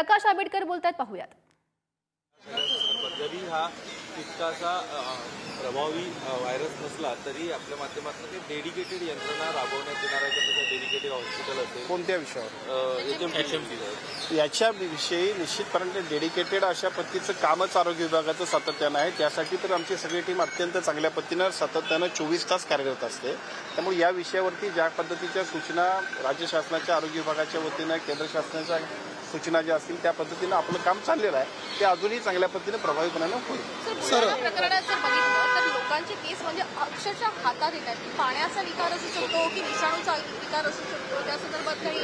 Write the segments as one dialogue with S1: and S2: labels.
S1: प्रकाश आंबेडकर बोलतायत पाहूयात.
S2: जरी हा तितकासा प्रभावी व्हायरस नसला तरी आपल्या माध्यमातून ते डेडिकेटेड यंत्रणा राबवण्यात येणार आहे त्याचं डेडिकेटेड हॉस्पिटल असेल
S3: कोणत्या विषयावर?
S2: एच एम सी
S3: याच्याविषयी निश्चितपणे डेडिकेटेड अशा पद्धतीचं कामच आरोग्य विभागाचं सातत्यानं आहे. त्यासाठी तर आमची सगळी टीम अत्यंत चांगल्या पद्धतीनं सातत्यानं चोवीस तास कार्यरत असते. त्यामुळे या विषयावरती ज्या पद्धतीच्या सूचना राज्य शासनाच्या आरोग्य विभागाच्या वतीनं केंद्र शासनाच्या सूचना ज्या असतील त्या पद्धतीनं आपलं काम चाललेलं आहे. ते अजूनही चांगल्या पद्धतीनं प्रभावीपणानं होईल.
S4: सर लोकांचे केस म्हणजे अक्षरशः हातात येत आहेत. पाण्याचा विकार असू शकतो की विषाणूचा विकार असू शकतो त्या संदर्भात काही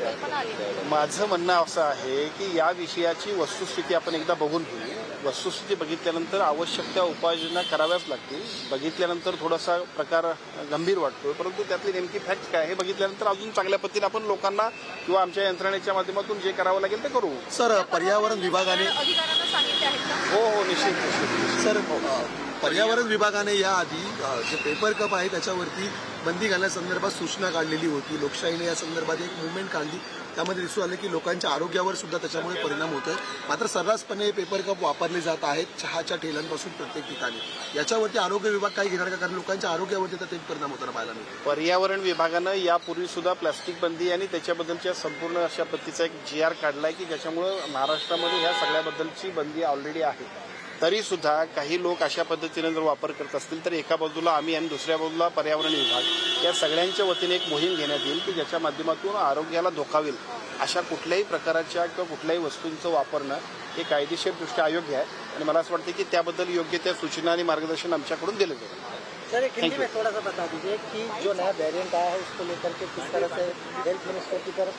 S4: कल्पना आली आहे?
S3: माझं म्हणणं असं आहे की या विषयाची वस्तुस्थिती आपण एकदा बघून घेऊ. वस्तुस्थिती बघितल्यानंतर आवश्यक त्या उपाययोजना कराव्याच लागतील. बघितल्यानंतर थोडासा प्रकार गंभीर वाटतोय परंतु त्यातली नेमकी फॅक्ट काय हे बघितल्यानंतर अजून चांगल्या पद्धतीने आपण लोकांना किंवा आमच्या यंत्रणेच्या माध्यमातून जे करावं लागेल ते करू.
S5: सर पर्यावरण विभागाने
S4: अधिकाऱ्यांना सांगितले
S3: हो हो निश्चित निश्चित
S5: सर अ, पर्यावरण विभागाने याआधी आधी जे पेपर कप आहे त्याच्यावरती बंदी घालण्यासंदर्भात सूचना काढलेली होती. लोकशाहीने या संदर्भात एक मुवमेंट काढली. त्यामध्ये दिसून आलं की लोकांच्या आरोग्यावर सुद्धा त्याच्यामुळे परिणाम होतोय. मात्र सर्रासपणे पेपर कप वापरले जात आहेत चहाच्या ठेल्यांपासून प्रत्येक ठिकाणी. याच्यावरती आरोग्य विभाग काही घेणार का? कारण लोकांच्या आरोग्यावरती तर तेच परिणाम होताना पाहायला मिळतो
S3: पर्यावरण विभागानं यापूर्वी सुद्धा प्लास्टिक बंदी आणि त्याच्याबद्दलच्या संपूर्ण अशा पद्धतीचा एक जी आर काढलाय की ज्याच्यामुळं महाराष्ट्रामध्ये ह्या सगळ्याबद्दलची बंदी ऑलरेडी आहे. तरीसुद्धा काही लोक अशा पद्धतीने जर वापर करत असतील तर एका बाजूला आम्ही आणि दुसऱ्या बाजूला पर्यावरण विभाग या सगळ्यांच्या वतीने एक मोहीम घेण्यात येईल की ज्याच्या माध्यमातून आरोग्याला धोकावेल अशा कुठल्याही प्रकाराच्या किंवा कुठल्याही वस्तूंचं वापरणं हे कायदेशीरदृष्ट्या अयोग्य आहे. आणि मला असं वाटतं की त्याबद्दल योग्य त्या सूचना आणि मार्गदर्शन आमच्याकडून दिलं जाईल.
S6: सर एक हिंदी में थोड़ा सा बता दीजिए कि जो नया वेरिएंट आया है उसको लेकर के किस तरह से हेल्थ मिनिस्टर की तरफ़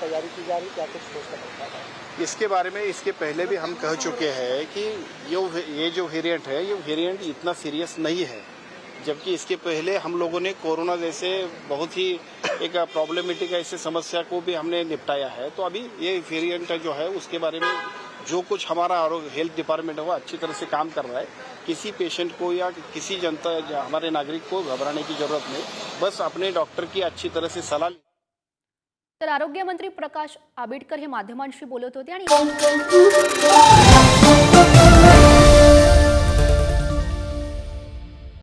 S6: तैयारी की जा रही क्या कुछ सोच सकता है
S3: इसके बारे में इसके पहले भी हम कह चुके हैं कि ये ये जो वेरिएंट है ये वेरिएंट इतना सीरियस नहीं है। जबकि इसके पहले हम लोगों ने कोरोना जैसे बहुत ही एक प्रॉब्लमेटिक ऐसे समस्या को भी हमने निपटाया है। तो अभी ये वेरिएंट जो है उसके बारे में जो कुछ हमारा हेल्थ डिपार्टमेंट है, वो अच्छी तरह से काम कर रहा है। किसी पेशेंट को या किसी जनता या हमारे नागरिक को घबराने की ज़रूरत नहीं। बस अपने डॉक्टर की अच्छी तरह से सलाह
S1: तर आरोग्यमंत्री प्रकाश आंबेडकर हे माध्यमांशी बोलत होते आणि